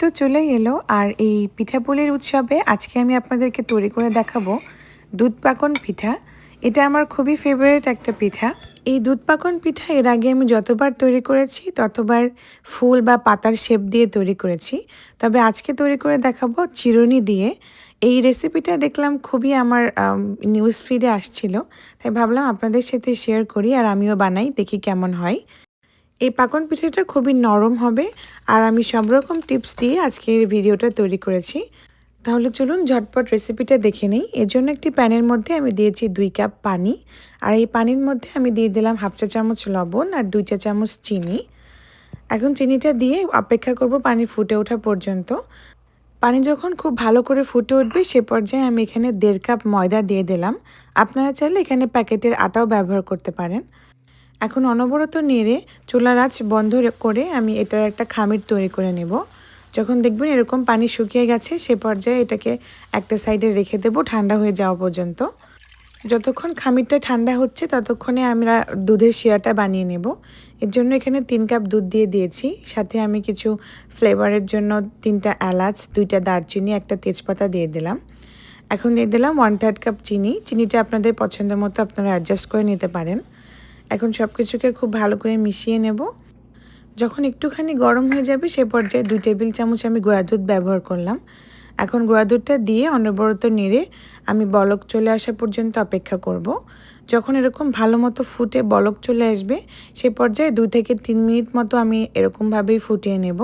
তো চলেই এলো আর এই পিঠাপুলির উৎসবে আজকে আমি আপনাদেরকে তৈরি করে দেখাবো দুধ পাকন পিঠা। এটা আমার খুবই ফেভারিট একটা পিঠা। এই দুধ পাকন পিঠা এর আগে আমি যতবার তৈরি করেছি, ততবার ফুল বা পাতার শেপ দিয়ে তৈরি করেছি। তবে আজকে তৈরি করে দেখাবো চিরুনি দিয়ে। এই রেসিপিটা দেখলাম খুবই আমার নিউজ ফিডে আসছিল। তাই ভাবলাম আপনাদের সাথে শেয়ার করি আর আমিও বানাই, দেখি কেমন হয়। এই পাকন পিঠেটা খুবই নরম হবে আর আমি সব রকম টিপস দিয়ে আজকের ভিডিওটা তৈরি করেছি। তাহলে চলুন ঝটপট রেসিপিটা দেখে নিই। এর জন্য একটি প্যানের মধ্যে আমি দিয়েছি দুই কাপ পানি। আর এই পানির মধ্যে আমি দিয়ে দিলাম হাফ চা চামচ লবণ আর দুই চা চামচ চিনি। এখন চিনিটা দিয়ে অপেক্ষা করব পানি ফুটে ওঠা পর্যন্ত। পানি যখন খুব ভালো করে ফুটে উঠবে, সে পর্যায়ে আমি এখানে দেড় কাপ ময়দা দিয়ে দিলাম। আপনারা চাইলে এখানে প্যাকেটের আটাও ব্যবহার করতে পারেন। এখন অনবরত নেড়ে চুলার আঁচ বন্ধ করে আমি এটার একটা খামির তৈরি করে নেব। যখন দেখবেন এরকম পানি শুকিয়ে গেছে, সে পর্যায়ে এটাকে একটা সাইডে রেখে দেবো, ঠান্ডা হয়ে যাওয়া পর্যন্ত। যতক্ষণ খামিরটা ঠান্ডা হচ্ছে, ততক্ষণে আমরা দুধের শিরাটা বানিয়ে নেব। এর জন্য এখানে তিন কাপ দুধ দিয়ে দিয়েছি। সাথে আমি কিছু ফ্লেভারের জন্য তিনটা এলাচ, দুইটা দারচিনি, একটা তেজপাতা দিয়ে দিলাম। এখন দিয়ে দিলাম ওয়ান থার্ড কাপ চিনি। চিনিটা আপনাদের পছন্দ মতো আপনারা অ্যাডজাস্ট করে নিতে পারেন। এখন সব কিছুকে খুব ভালো করে মিশিয়ে নেব। যখন একটুখানি গরম হয়ে যাবে, সে পর্যায়ে দুই টেবিল চামচ আমি গোড়া দুধ ব্যবহার করলাম। এখন গোড়া দুধটা দিয়ে অনবরত নেড়ে আমি বলক চলে আসা পর্যন্ত অপেক্ষা করব। যখন এরকম ভালো মতো ফুটে বলক চলে আসবে, সে পর্যায়ে দুই থেকে তিন মিনিট মতো আমি এরকমভাবেই ফুটিয়ে নেব।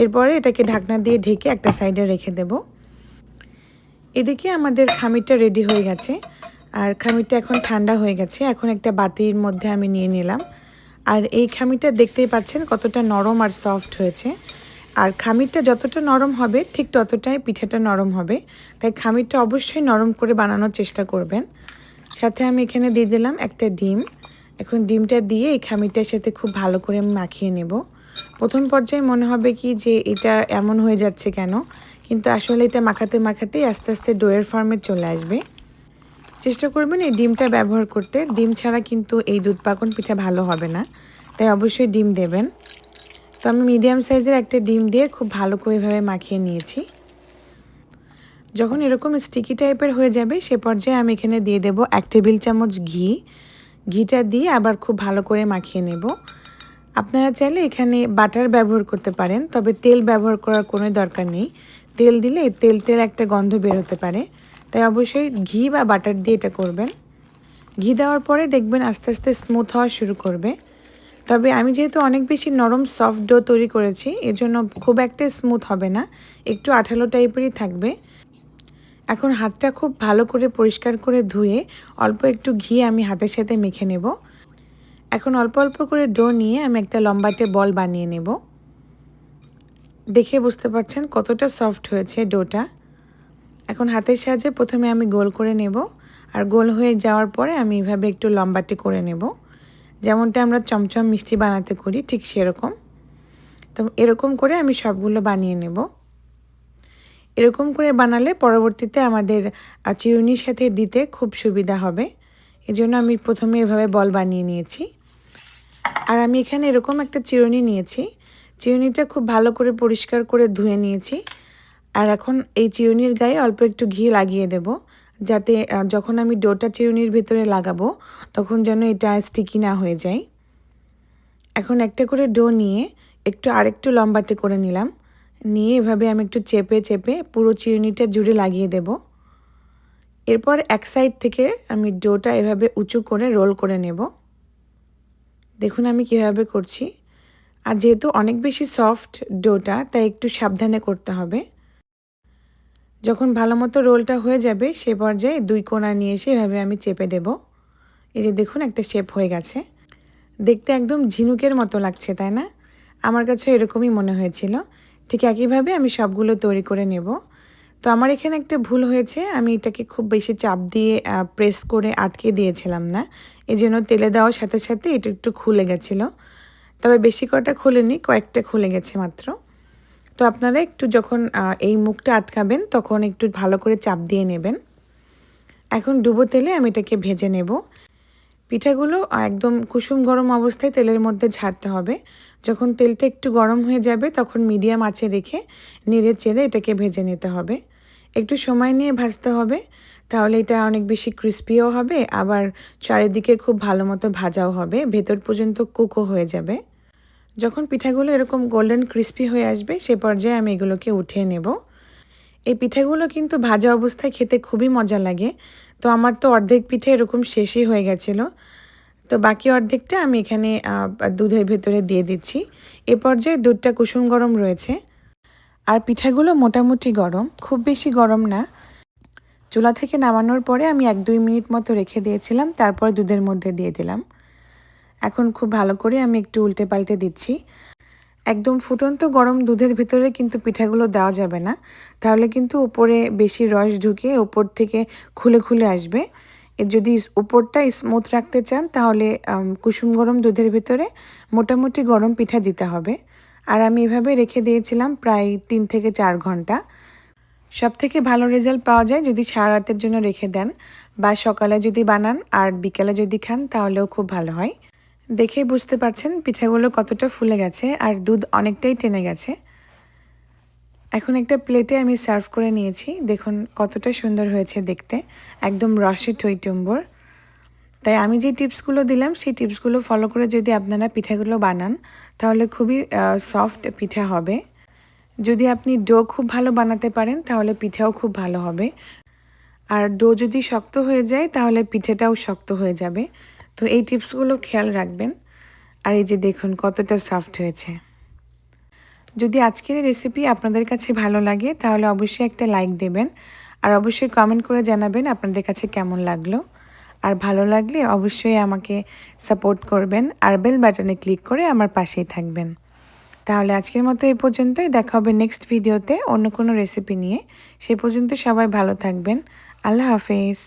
এরপরে এটাকে ঢাকনা দিয়ে ঢেকে একটা সাইডে রেখে দেব। এদিকে আমাদের খামিরটা রেডি হয়ে গেছে। আর খামিরটা এখন ঠান্ডা হয়ে গেছে। এখন একটা বাতির মধ্যে আমি নিয়ে নিলাম। আর এই খামিরটা দেখতেই পাচ্ছেন কতটা নরম আর সফট হয়েছে। আর খামিরটা যতটা নরম হবে, ঠিক ততটাই পিঠাটা নরম হবে। তাই খামিরটা অবশ্যই নরম করে বানানোর চেষ্টা করবেন। সাথে আমি এখানে দিয়ে দিলাম একটা ডিম। এখন ডিমটা দিয়ে এই খামিরটার সাথে খুব ভালো করে আমি মাখিয়ে নেব। প্রথম পর্যায়ে মনে হবে কি যে এটা এমন হয়ে যাচ্ছে কেন? কিন্তু আসলে এটা মাখাতে মাখাতেই আস্তে আস্তে ডোয়ের ফর্মে চলে আসবে। চেষ্টা করবেন এই ডিমটা ব্যবহার করতে। ডিম ছাড়া কিন্তু এই দুধ পাকন পিঠা ভালো হবে না। তাই অবশ্যই ডিম দেবেন। তো আমি মিডিয়াম সাইজের একটা ডিম দিয়ে খুব ভালো করে এভাবে মাখিয়ে নিয়েছি। যখন এরকম স্টিকি টাইপের হয়ে যাবে, সে পর্যায়ে আমি এখানে দিয়ে দেব এক টেবিল চামচ ঘি। ঘিটা দিয়ে আবার খুব ভালো করে মাখিয়ে নেব। আপনারা চাইলে এখানে বাটার ব্যবহার করতে পারেন, তবে তেল ব্যবহার করার কোনো দরকার নেই। তেল দিলে তেল তেল একটা গন্ধ বের হতে পারে। তাই অবশ্যই ঘি বা বাটার দিয়ে এটা করবেন। ঘি দেওয়ার পরে দেখবেন আস্তে আস্তে স্মুথ হওয়া শুরু করবে। তবে আমি যেহেতু অনেক বেশি নরম সফট ডো তৈরি করেছি, এর জন্য খুব একটা স্মুথ হবে না, একটু আঠালো টাইপেরই থাকবে। এখন হাতটা খুব ভালো করে পরিষ্কার করে ধুয়ে অল্প একটু ঘি আমি হাতের সাথে মেখে নেব। এখন অল্প অল্প করে ডো নিয়ে আমি একটা লম্বাটে বল বানিয়ে নেব। দেখে বুঝতে পারছেন কতটা সফট হয়েছে ডোটা এখন হাতের সাহায্যে প্রথমে আমি গোল করে নেব, আর গোল হয়ে যাওয়ার পরে আমি এভাবে একটু লম্বাটি করে নেব। যেমনটা আমরা চমচম মিষ্টি বানাতে করি, ঠিক সেরকম। তো এরকম করে আমি সবগুলো বানিয়ে নেব। এরকম করে বানালে পরবর্তীতে আমাদের চিরুনির সাথে দিতে খুব সুবিধা হবে। এজন্য আমি প্রথমে এভাবে বল বানিয়ে নিয়েছি। আর আমি এখানে এরকম একটা চিরুনি নিয়েছি। চিরুনিটা খুব ভালো করে পরিষ্কার করে ধুয়ে নিয়েছি। আর এখন এই চিরুনির গায়ে অল্প একটু ঘি লাগিয়ে দেব। যাতে যখন আমি ডোটা চিরুনির ভেতরে লাগাবো, তখন যেন এটা স্টিকি না হয়ে যায়। এখন একটা করে ডো নিয়ে একটু আরেকটু লম্বাটে করে নিলাম। নিয়ে এভাবে আমি একটু চেপে চেপে পুরো চিরুনিটা জুড়ে লাগিয়ে দেব। এরপর এক সাইড থেকে আমি ডোটা এভাবে উঁচু করে রোল করে নেব। দেখুন আমি কীভাবে করছি। আর যেহেতু অনেক বেশি সফট ডোটা, তাই একটু সাবধানে করতে হবে। যখন ভালো মতো রোলটা হয়ে যাবে সে পর্যায়ে দুই কোনা নিয়ে এসে এভাবে আমি চেপে দেব। এই যে দেখুন একটা শেপ হয়ে গেছে। দেখতে একদম ঝিনুকের মতো লাগছে, তাই না? আমার কাছে এরকমই মনে হয়েছিল। ঠিক একইভাবে আমি সবগুলো তৈরি করে নেব। তো আমার এখানে একটা ভুল হয়েছে। আমি এটাকে খুব বেশি চাপ দিয়ে প্রেস করে আটকে দিয়েছিলাম না। এই জন্য তেলে দেওয়ার সাথে সাথে এটা একটু খুলে গেছিল। তবে বেশি কটা খুলেনি, কয়েকটা খুলে গেছে মাত্র। তো আপনারা একটু যখন এই মুখটা আটকাবেন, তখন একটু ভালো করে চাপ দিয়ে নেবেন। এখন ডুবো তেলে আমি এটাকে ভেজে নেব। পিঠাগুলো একদম কুসুম গরম অবস্থায় তেলের মধ্যে ঝাড়তে হবে। যখন তেলটা একটু গরম হয়ে যাবে, তখন মিডিয়াম আঁচে রেখে নেড়ে চেড়ে এটাকে ভেজে নিতে হবে। একটু সময় নিয়ে ভাজতে হবে, তাহলে এটা অনেক বেশি ক্রিস্পিও হবে, আবার চারিদিকে খুব ভালো মতো ভাজাও হবে, ভেতর পর্যন্ত কুকও হয়ে যাবে। যখন পিঠাগুলো এরকম গোল্ডেন ক্রিস্পি হয়ে আসবে, সে পর্যায়ে আমি এগুলোকে উঠিয়ে নেব। এই পিঠাগুলো কিন্তু ভাজা অবস্থায় খেতে খুবই মজা লাগে। তো আমার তো অর্ধেক পিঠে এরকম শেষই হয়ে গেছিল। তো বাকি অর্ধেকটা আমি এখানে দুধের ভেতরে দিয়ে দিচ্ছি। এ পর্যায়ে দুধটা কুসুম গরম রয়েছে। আর পিঠাগুলো মোটামুটি গরম, খুব বেশি গরম না। চুলা থেকে নামানোর পরে আমি এক দুই মিনিট মতো রেখে দিয়েছিলাম, তারপর দুধের মধ্যে দিয়ে দিলাম। এখন খুব ভালো করে আমি একটু উল্টে পাল্টে দিচ্ছি। একদম ফুটন্ত গরম দুধের ভিতরে কিন্তু পিঠাগুলো দেওয়া যাবে না। তাহলে কিন্তু উপরে বেশি রস ঢুকে ওপর থেকে খুলে খুলে আসবে। যদি উপরটা স্মুথ রাখতে চান তাহলে কুসুম গরম দুধের ভিতরে মোটামুটি গরম পিঠা দিতে হবে। আর আমি এভাবে রেখে দিয়েছিলাম প্রায় তিন থেকে চার ঘণ্টা। সব থেকে ভালো রেজাল্ট পাওয়া যায় যদি সারা রাতের জন্য রেখে দেন বা সকালে যদি বানান আর বিকেলে যদি খান তাহলেও খুব ভালো হয়। দেখেই বুঝতে পারছেন পিঠাগুলো কতটা ফুলে গেছে আর দুধ অনেকটাই টেনে গেছে। এখন একটা প্লেটে আমি সার্ভ করে নিয়েছি। দেখুন কতটা সুন্দর হয়েছে দেখতে। একদম রসে টইটম্বর। তাই আমি যে টিপসগুলো দিলাম, সেই টিপসগুলো ফলো করে যদি আপনারা পিঠাগুলো বানান, তাহলে খুবই সফট পিঠা হবে। যদি আপনি ডো খুব ভালো বানাতে পারেন, তাহলে পিঠাও খুব ভালো হবে। আর ডো যদি শক্ত হয়ে যায়, তাহলে পিঠেটাও শক্ত হয়ে যাবে। তো এই টিপসগুলো খেয়াল রাখবেন। আর এই যে দেখুন, কতটা সফট হয়েছে। যদি আজকের রেসিপি আপনাদের কাছে ভালো লাগে, তাহলে অবশ্যই একটা লাইক দেবেন। আর অবশ্যই কমেন্ট করে জানাবেন আপনাদের কাছে কেমন লাগল। আর ভালো লাগলে অবশ্যই আমাকে সাপোর্ট করবেন আর বেল বাটনে ক্লিক করে আমার পাশেই থাকবেন। তাহলে আজকের মতো এই পর্যন্তই। দেখা হবে নেক্সট ভিডিওতে অন্য কোনো রেসিপি নিয়ে। সে পর্যন্ত সবাই ভালো থাকবেন। আল্লাহ হাফেজ।